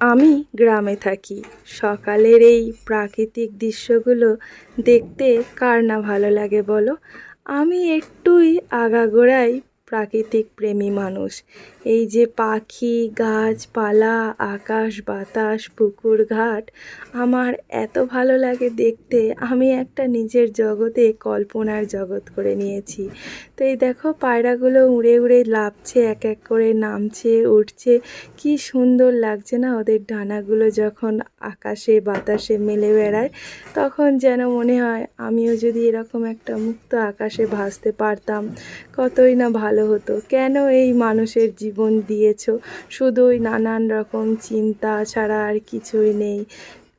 আমি গ্রামে থাকি। সকালের এই প্রাকৃতিক দৃশ্যগুলো দেখতে কার না ভালো লাগে বলো? আমি একটুই আগাগোড়াই প্রাকৃতিক প্রেমী মানুষ। এই যে পাখি, গাছপালা, আকাশ, বাতাস, পুকুর, ঘাট, আমার এত ভালো লাগে দেখতে। আমি একটা নিজের জগতে কল্পনার জগৎ করে নিয়েছি। তো এই দেখো, পায়রাগুলো উড়ে উড়ে লাফছে, এক এক করে নামছে, উঠছে। কি সুন্দর লাগছে না ওদের ডানাগুলো যখন আকাশে, বাতাসে মেলে বেড়ায়, তখন যেন মনে হয় আমিও যদি এরকম একটা মুক্ত আকাশে ভাসতে পারতাম, কতই না ভালো হতো। কেন এই মানুষের জীবন দিয়েছ? শুধুই নানান রকম চিন্তা ছাড়া আর কিছুই নেই।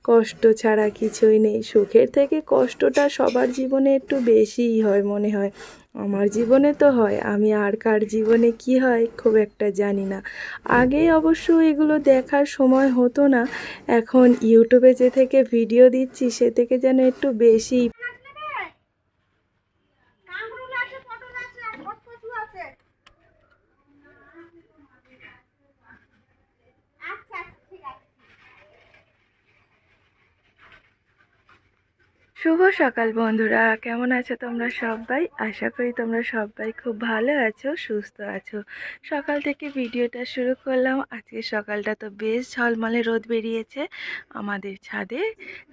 কষ্ট ছাড়া কিছুই নেই। সুখের থেকে কষ্টটা সবার জীবনে একটু বেশিই হয় মনে হয়। আমার জীবনে তো হয়। আমি আর কার জীবনে কি হয় খুব একটা জানি না। আগে অবশ্য এগুলো দেখার সময় হতো না। এখন ইউটিউবে যে থেকে ভিডিও দিচ্ছি সে থেকে যেন একটু বেশি কাঁকরোল আছে পটল আছে আর ঘট কচু আছে আচ্ছা আচ্ছা ঠিক আছে শুভ সকাল বন্ধুরা, কেমন আছো তোমরা সবাই? আশা করি তোমরা সবাই খুব ভালো আছো, সুস্থ আছো। সকাল থেকে ভিডিওটা শুরু করলাম। আজকে সকালটা তো বেশ ঝলমলে রোদ বেরিয়েছে আমাদের ছাদে।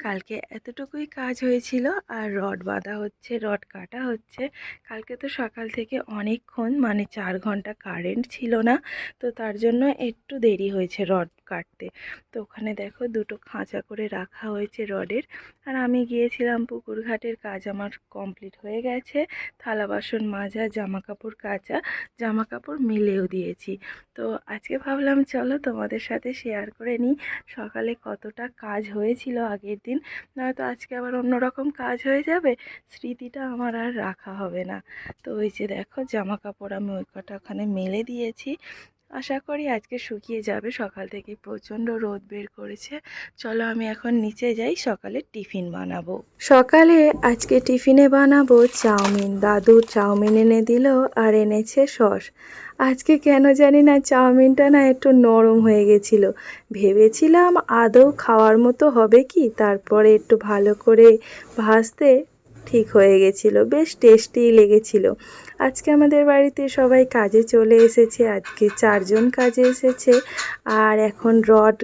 কালকে এতটুকুই কাজ হয়েছিল আর রড বাঁধা হচ্ছে, রড কাটা হচ্ছে। কালকে তো সকাল থেকে অনেকক্ষণ মানে চার ঘণ্টা কারেন্ট ছিল না, তো তার জন্য একটু দেরি হয়েছে রড কাটতে। তো ওখানে দেখো দুটো খাঁচা করে রাখা হয়েছে রডের। আর আমি গিয়েছিলাম পুকুর ঘাটের কাজ আমার কমপ্লিট হয়ে গেছে। থালা বাসন মাজা জামা কাপড় কাচা জামা কাপড় মেলেও দিয়েছি। তো আজকে ভাবলাম চলো তোমাদের সাথে শেয়ার করে নিই সকালে কতটা কাজ হয়েছিল আগের দিন। নয়তো আজকে আবার অন্যরকম কাজ হয়ে যাবে, স্মৃতিটা আমার আর রাখা হবে না। তো ওই যে দেখো জামা কাপড় আমি ওই কটা ওখানে মেলে দিয়েছি। আশা করি আজকে শুকিয়ে যাবে। সকাল থেকে প্রচণ্ড রোদ বের করেছে। চলো আমি এখন নিচে যাই, সকালে টিফিন বানাবো। সকালে আজকে টিফিনে বানাবো চাউমিন। দাদু চাউমিন এনে দিল আর এনেছে সস। আজকে কেন জানি না চাউমিনটা না একটু নরম হয়ে গেছিল। ভেবেছিলাম আদৌ খাওয়ার মতো হবে কি? তারপরে একটু ভালো করে ভাজতে ঠিক হয়ে গেছিল। বেশ টেস্টি লেগেছিল। আজকে আমাদের বাড়িতে সবাই কাজে চলে এসেছে, আজকে চারজন কাজে এসেছে, আর এখন রড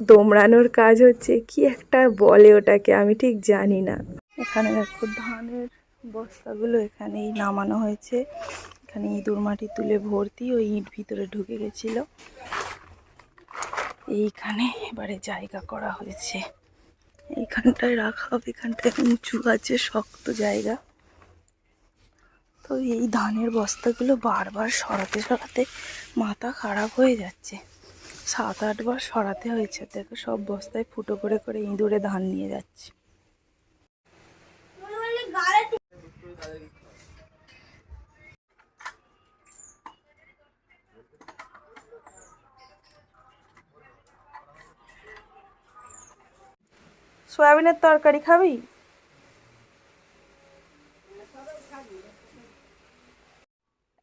দোমড়ানোর কাজ হচ্ছে, কি একটা বলে ওটাকে আমি ঠিক জানি না। এখানে দেখো ধানের বস্তাগুলো এখানেই নামানো হয়েছে, এখানে ইঁদুর মাটি তুলে ভর্তি, ওই ইট ভিতরে ঢুকে গেছিল। এইখানে এবারে জায়গা করা হয়েছে। এইখানটায় রাখা হবে, এখানটায় উঁচু আছে, শক্ত জায়গা। তো এই ধানের বস্তাগুলো বারবার সরাতে সরাতে মাথা খারাপ হয়ে যাচ্ছে। সাত আটবার সরাতে হয়েছে। দেখো সব বস্তায় ফুটো করে করে ইঁদুরে ধান নিয়ে যাচ্ছে। সয়াবিনের তরকারি খাবি?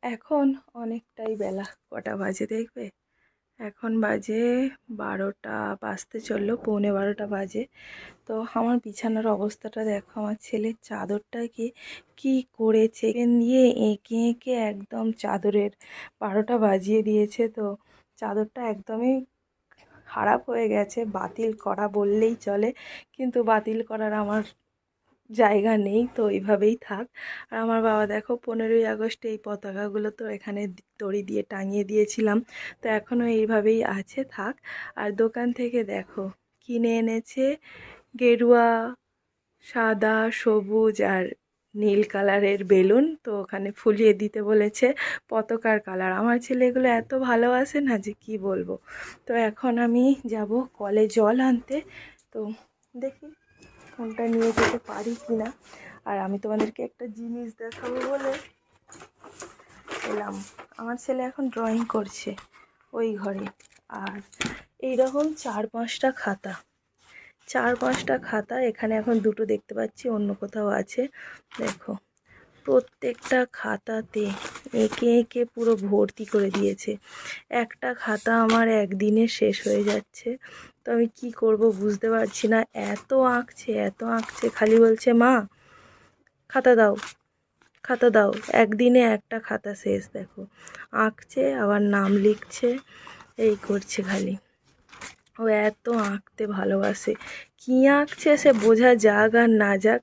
এখন অনেকটাই বেলা, কটা বাজে দেখবে? এখন বাজে বারোটা, বাজতে চলল পৌনে বারোটা বাজে। তো আমার বিছানার অবস্থাটা দেখো, আমার ছেলের চাদরটাকে কি করেছে? নিয়ে এঁকে এঁকে একদম চাদরের বারোটা বাজিয়ে দিয়েছে তো। চাদরটা একদমই খারাপ হয়ে গেছে, বাতিল করা বললেই চলে। কিন্তু বাতিল করার আমার জায়গা নেই, তো এইভাবেই থাক। আর আমার বাবা দেখো পনেরোই আগস্টে এই পতাকাগুলো তো এখানে দড়ি দিয়ে টাঙিয়ে দিয়েছিলাম। তো এখনও এইভাবেই আছে, থাক। আর দোকান থেকে দেখো কিনে এনেছে গেরুয়া, সাদা, সবুজ আর নীল কালারের বেলুন, তো ওখানে ফুলিয়ে দিতে বলেছে পতাকার কালার। আমার ছেলে এগুলো এত ভালোবাসে না যে কি বলব। তো এখন আমি যাব কলে জল আনতে, তো দেখি ফোনটা নিয়ে যেতে পারি কি না আর আমি তোমাদেরকে একটা জিনিস দেখাবো বলে এলাম। আমার ছেলে এখন ড্রয়িং করছে ওই ঘরে। আর এইরকম চার পাঁচটা খাতা। চার পাঁচটা খাতা, এখানে এখন দুটো দেখতে পাচ্ছি, অন্য কোথাও আছে। দেখো, প্রত্যেকটা খাতাতে এঁকে এঁকে পুরো ভর্তি করে দিয়েছে। একটা খাতা আমার একদিনে শেষ হয়ে যাচ্ছে। তো আমি কি করব বুঝতে পারছি না। এত আঁকছে এত আঁকছে, খালি বলছে, মা, খাতা দাও খাতা দাও, একদিনে একটা খাতা শেষ, দেখো। আঁকছে, আবার নাম লিখছে, এই করছে খালি। ও এত আঁকতে ভালোবাসে। কী আঁকছে সে বোঝা যাক আর না যাক।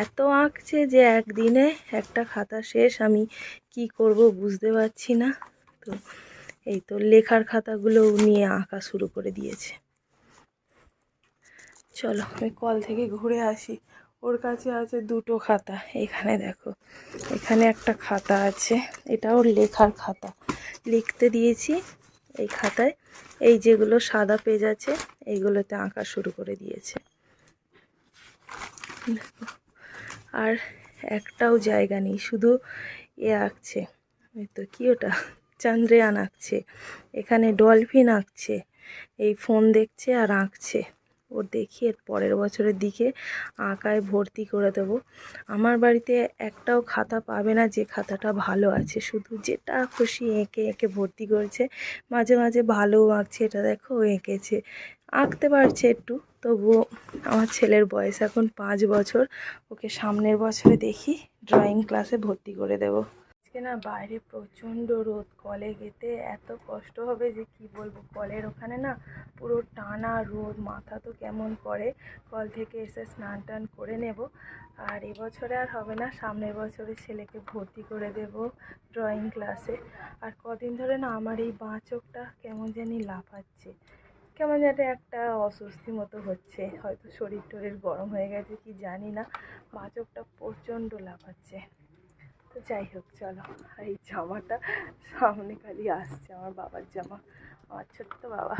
এত আঁকছে যে একদিনে একটা খাতা শেষ, আমি কি করব বুঝতে পারছি না। তো এই তো লেখার খাতাগুলো নিয়ে আঁকা শুরু করে দিয়েছে। চলো। আমি কল থেকে ঘুরে আসি। ওর কাছে আছে দুটো খাতা। এখানে দেখো, এখানে একটা খাতা আছে। এটা ওর লেখার খাতা। লিখতে দিয়েছি এই খাতায়। এই যেগুলো সাদা পেজ আছে, এইগুলোতে আঁকা শুরু করে দিয়েছে। দেখো, আর একটাও জায়গা নেই, শুধু এ আঁকছে। ওই তো, কি ওটা? চান্দ্রেয়ান আঁকছে। এখানে ডলফিন আঁকছে। এই ফোন দেখছে আর আঁকছে। ওর দেখি এর পরের বছরের দিকে আঁকায় ভর্তি করে দেবো। আমার বাড়িতে একটাও খাতা পাবে না, যে খাতাটা ভালো আছে। শুধু যেটা খুশি এঁকে এঁকে ভর্তি করেছে, মাঝে মাঝে ভালোও আঁকছে, এটা দেখো ও এঁকেছে। আঁকতে পারছে একটু, তবুও আমার ছেলের বয়স এখন পাঁচ বছর, ওকে সামনের বছরে দেখি ড্রয়িং ক্লাসে ভর্তি করে দেবো। আজকে না বাইরে প্রচণ্ড রোদ। কলে গেতে এত কষ্ট হবে যে কি বলব? কলের ওখানে না পুরো টানা রোদ, মাথা তো কেমন করে? কল থেকে এসে স্নান টান করে নেব। আর এবছরে আর হবে না, সামনের বছরে ছেলেকে ভর্তি করে দেব ড্রয়িং ক্লাসে। আর কদিন ধরে না আমার এই বাঁ চোখটা কেমন জানি লাফাচ্ছে। কেমন যেন একটা অস্বস্তি মতো হচ্ছে। হয়তো শরীর টরীর গরম হয়ে গেছে, কি জানি না। বাঁ চোখটা প্রচণ্ড লাফাচ্ছে। তো যাই হোক, চলো। এই জামাটা সামনে খালি আসছে আমার বাবার জামা। আমার ছোট্ট বাবা।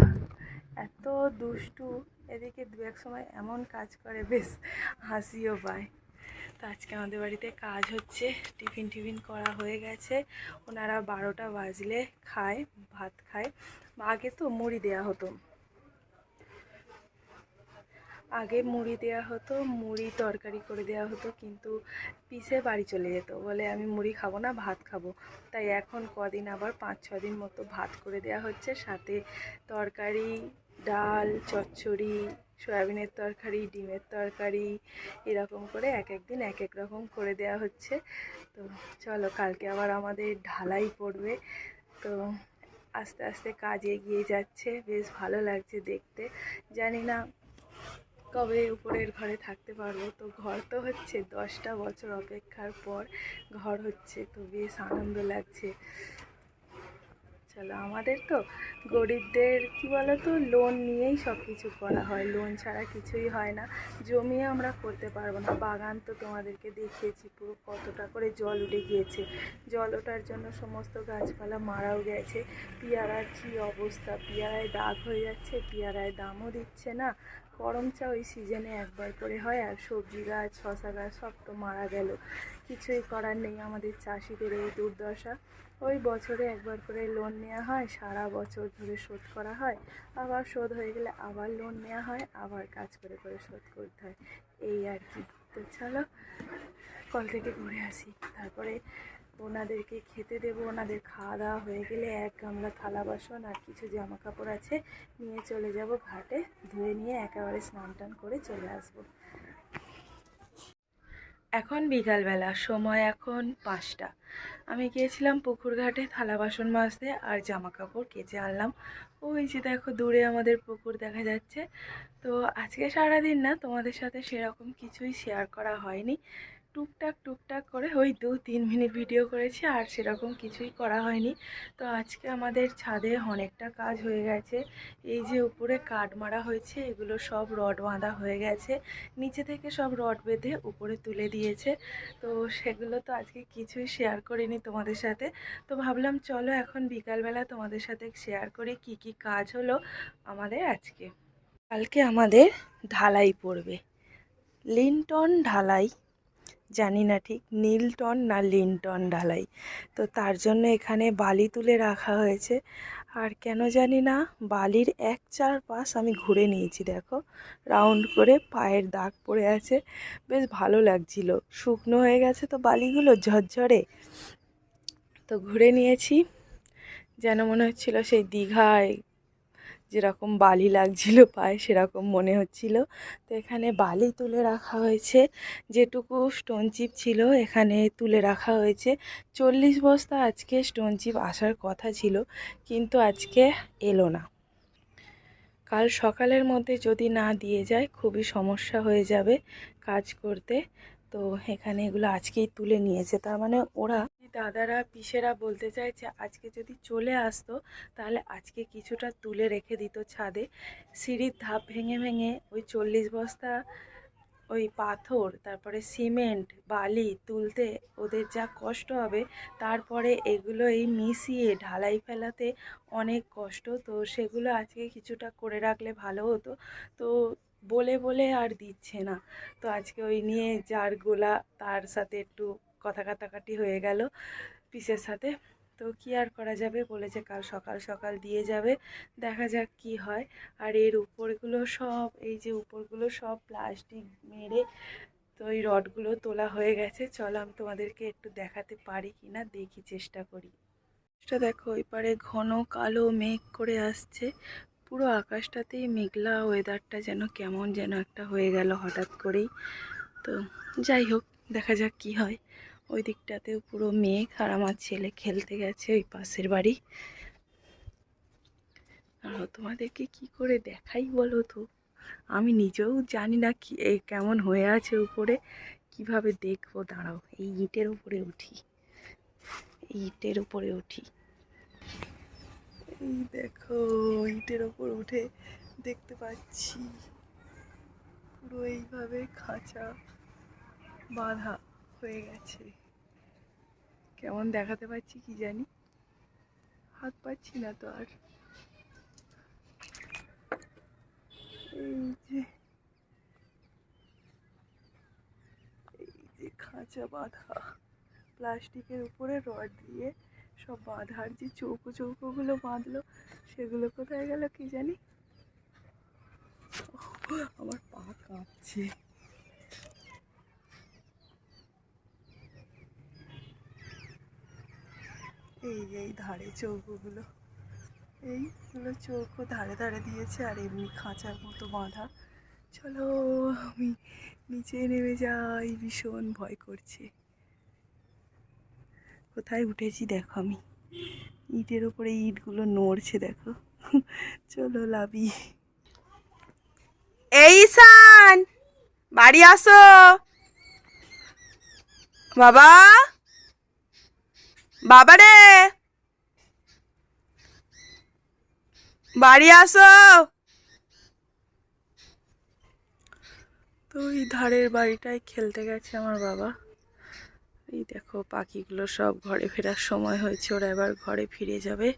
এত দুষ্টু। এদিকে দু এক সময় এমন কাজ করে, বেশ হাসিও পায়। তো আজকে আমাদের বাড়িতে কাজ হচ্ছে, টিফিন টিফিন করা হয়ে গেছে। ওনারা বারোটা বাজলে খায়, ভাত খায়। আগে তো মুড়ি দেয়া হতো। আগে মুড়ি দেওয়া হতো, মুড়ি তরকারি করে দেওয়া হতো, কিন্তু পিসে বাড়ি চলে যেত। বলে আমি মুড়ি খাব না, ভাত খাব। তাই এখন কদিন আবার পাঁচ, ছ দিন মতো ভাত করে দেওয়া হচ্ছে। সাথে তরকারি, ডাল, চচ্চড়ি, সয়াবিনের তরকারি, ডিমের তরকারি, এরকম করে এক এক দিন এক এক রকম করে দেওয়া হচ্ছে। তো চলো, কালকে আবার আমাদের ঢালাই পড়বে। তো আস্তে আস্তে কাজ এগিয়ে যাচ্ছে। বেশ ভালো লাগছে দেখতে। জানি না কবে উপরের ঘরে থাকতে পারব? তো ঘর তো হচ্ছে দশটা বছর অপেক্ষার পর ঘর হচ্ছে, তো বেশ আনন্দ লাগছে। চলো আমাদের তো গরিবদের, কি বলো তো লোন নিয়েই সব কিছু করা হয়। লোন ছাড়া কিছুই হয় না। জমি আমরা করতে পারব না। বাগান তো তোমাদেরকে দেখিয়েছি পুরো কতটা করে জল উঠে গিয়েছে। জল ওঠার জন্য সমস্ত গাছপালা মারাও গেছে। পেয়ারার কী অবস্থা? পেয়ারায় দাগ হয়ে যাচ্ছে, পেয়ারায় দামও দিচ্ছে না। করম চা ওই সিজনে একবার করে হয় আর সবজি গাছ, শশা গাছ সব তো মারা গেল। কিছুই করার নেই আমাদের চাষিদের এই দুর্দশা। ওই বছরে একবার করে লোন নেওয়া হয়, সারা বছর ধরে শোধ করা হয়। আবার শোধ হয়ে গেলে আবার লোন নেওয়া হয়, আবার কাজ করে করে শোধ করতে হয়। এই আর কি। তো চলো কল থেকে ঘুরে আসি তারপরে ওনাদেরকে খেতে দেবো, ওনাদের খাওয়া দাওয়া হয়ে গেলে এক গামলা থালা বাসন আর কিছু জামা কাপড় আছে, নিয়ে চলে যাব ঘাটে, ধুয়ে নিয়ে একেবারে স্নান টান করে চলে আসব। এখন বিকালবেলা, সময় এখন পাঁচটা। আমি গিয়েছিলাম পুকুর ঘাটে থালা বাসন মাজতে আর জামা কাপড় কেচে আনলাম। ওই যে দেখো, দূরে আমাদের পুকুর দেখা যাচ্ছে। তো আজকে সারাদিন না, তোমাদের সাথে সেরকম কিছুই শেয়ার করা হয়নি। টুকটাক টুকটাক করে ওই দু, তিন মিনিট ভিডিও করেছি আর সেরকম কিছুই করা হয়নি। তো আজকে আমাদের ছাদে অনেকটা কাজ হয়ে গেছে। এই যে উপরে কাঠ মারা হয়েছে, এগুলো সব রড বাঁধা হয়ে গেছে। নিচে থেকে সব রড বেঁধে উপরে তুলে দিয়েছে। তো সেগুলো তো আজকে কিছুই শেয়ার করিনি তোমাদের সাথে। তো ভাবলাম চলো এখন বিকালবেলা তোমাদের সাথে শেয়ার করি কি কি কাজ হলো আমাদের আজকে। কালকে আমাদের ঢালাই পড়বে। লিন্টন ঢালাই। জানি না ঠিক, নীলটন না লিন্টন ঢালাই। তো তার জন্য এখানে বালি তুলে রাখা হয়েছে। আর কেন জানি না, বালির এক চার পাশ আমি ঘুরে নিয়েছি, দেখো। রাউন্ড করে পায়ের দাগ পড়ে আছে। বেশ ভালো লাগছিল। শুকনো হয়ে গেছে তো বালিগুলো ঝরঝরে। তো ঘুরে নিয়েছি। যেন মনে হচ্ছিল সেই দীঘায় যেরকম বালি লাগছিল পায়ে, সেরকম মনে হচ্ছিল। তো এখানে বালি তুলে রাখা হয়েছে। যেটুকু স্টোন চিপ ছিল, এখানে তুলে রাখা হয়েছে। চল্লিশ বস্তা আজকে স্টোন চিপ আসার কথা ছিল, কিন্তু আজকে এলো না। কাল সকালের মধ্যে যদি না দিয়ে যায়, খুবই সমস্যা হয়ে যাবে কাজ করতে। তো এখানে এগুলো আজকেই তুলে নিয়েছে। তার মানে ওরা দাদারা, পিসেরা বলতে চাইছে, আজকে যদি চলে আসতো, তাহলে আজকে কিছুটা তুলে রেখে দিত ছাদে। সিঁড়ির ধাপ ভেঙে ভেঙে ওই চল্লিশ বস্তা ওই পাথর, তারপরে সিমেন্ট, বালি তুলতে ওদের যা কষ্ট হবে, তারপরে এগুলো এই মিশিয়ে ঢালাই ফেলাতে অনেক কষ্ট। তো সেগুলো আজকে কিছুটা করে রাখলে ভালো হতো। তো বলে বলে আর দিচ্ছে না। তো আজকে ওই নিয়ে যার গোলা, তার সাথে একটু কথা কাটাকাটি হয়ে গেল পিসের সাথে। তো কি আর করা যাবে? বলেছে কাল সকাল সকাল দিয়ে যাবে, দেখা যাক কি হয়। আর এর উপরগুলো সব, এই যে উপরগুলো সব প্লাস্টিক মেরে তো এই রডগুলো তোলা হয়ে গেছে। চলো আমি তোমাদেরকে একটু দেখাতে পারি কি না দেখি চেষ্টা করি। এটা দেখো ওই পারে ঘন কালো মেঘ করে আসছে। পুরো আকাশটাতেই মেঘলা ওয়েদারটা যেন কেমন যেন একটা হয়ে গেল হঠাৎ করেই। তো যাই হোক, দেখা যাক কি হয়। ওই দিকটাতেও পুরো মেঘ আর আমার ছেলে খেলতে গেছে ওই পাশের বাড়ি। আর তোমাদেরকে কি করে দেখাই বলো তো? আমি নিজেও জানি না কি কেমন হয়ে আছে উপরে। কীভাবে দেখব? দাঁড়াও, এই ইটের উপরে উঠি। এই ইটের উপরে উঠি। এই দেখো, ইটের ওপর উঠে দেখতে পাচ্ছি। পুরো এইভাবে খাঁচা বাঁধা। হয়ে গেছে। কেমন দেখাতে পাচ্ছি কি জানি? হাত পাচ্ছি না তো আর। এই যে। এই যে খাঁচা বাঁধা। প্লাস্টিকের উপরে রড দিয়ে সব বাঁধার যে চৌকো চৌকোগুলো বাঁধলো, সেগুলো কোথায় গেল কি জানি? আমার পা কাঁপছে। এই যে এই ধারে চৌকোগুলো। এইগুলো চৌকো, ধারে ধারে দিয়েছে আর এমনি খাঁচার মতো বাঁধা। চলো, আমি নিচে নেমে যাই, ভীষণ ভয় করছে। কোথায় উঠেছি দেখো আমি। ইটের উপরে ইটগুলো নড়ছে দেখো। চলো লাভি এই, ঈশান! বাড়ি আসো! বাবা! বাবা রে বাড়ি আসো! তো এই ধারের বাড়িটায় খেলতে গেছে আমার বাবা। এই দেখো পাখিগুলো সব ঘরে ফেরার সময় হয়েছে, ওরা এবার ঘরে ফিরে যাবে।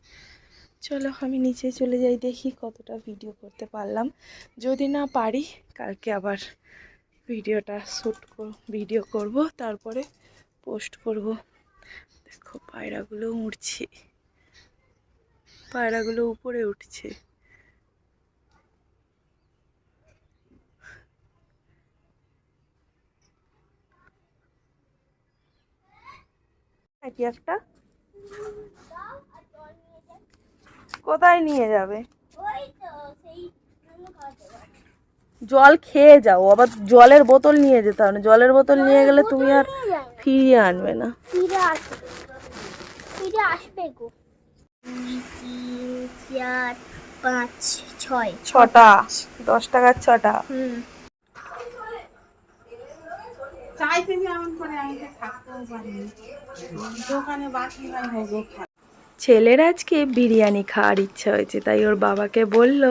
চলো আমি নিচে চলে যাই, দেখি কতটা ভিডিও করতে পারলাম। যদি না পারি, কালকে আবার ভিডিওটা শ্যুট ভিডিও করব, তারপরে পোস্ট করব। দেখো পায়রাগুলো উড়ছে। পায়রাগুলো উপরে উঠছে। নাকি একটা? কোথায় নিয়ে যাবে? জল খেয়ে যাও। আবার জলের বোতল নিয়ে যেতে হবে না। জলের বোতল নিয়ে গেলে তুমি আর ফিরিয়ে আনবে না। ফিরে আসবে গো। দুই তিন চার পাঁচ ছয়। ছটা। দশ টাকার ছটা। হুম। চাইতে যে এমন করে আমি তো থাকতেও পারিনি। দোকানে বাকি হয় খাই ছেলের আজকে বিরিয়ানি খাওয়ার ইচ্ছা হয়েছে। তাই ওর বাবাকে বলল,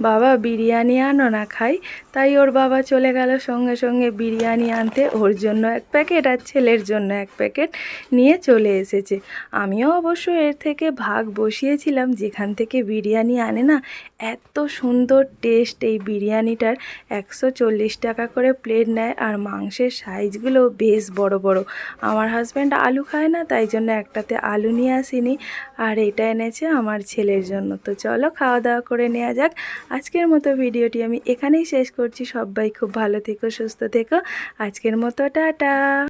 বাবা, বিরিয়ানি আনো না খাই। তাই ওর বাবা চলে গেল সঙ্গে সঙ্গে বিরিয়ানি আনতে। ওর জন্য এক প্যাকেট আর ছেলের জন্য এক প্যাকেট নিয়ে চলে এসেছে। আমিও অবশ্য এর থেকে ভাগ বসিয়েছিলাম। যেখান থেকে বিরিয়ানি আনে না, এত সুন্দর টেস্ট এই বিরিয়ানিটার। একশো চল্লিশ টাকা করে প্লেট নেয় আর মাংসের সাইজগুলো বেশ বড় বড়। আমার হাজব্যান্ড আলু খায় না, তাই জন্য একটাতে আলু নিয়ে আসিনি। আর এটা এনেছে আমার ছেলের জন্য। তো চলো খাওয়া দাওয়া করে নেওয়া যাক। আজকের মতো ভিডিওটি আমি এখানেই শেষ করছি। সবাই খুব ভালো থেকো, সুস্থ থেকো। আজকের মতো টাটা।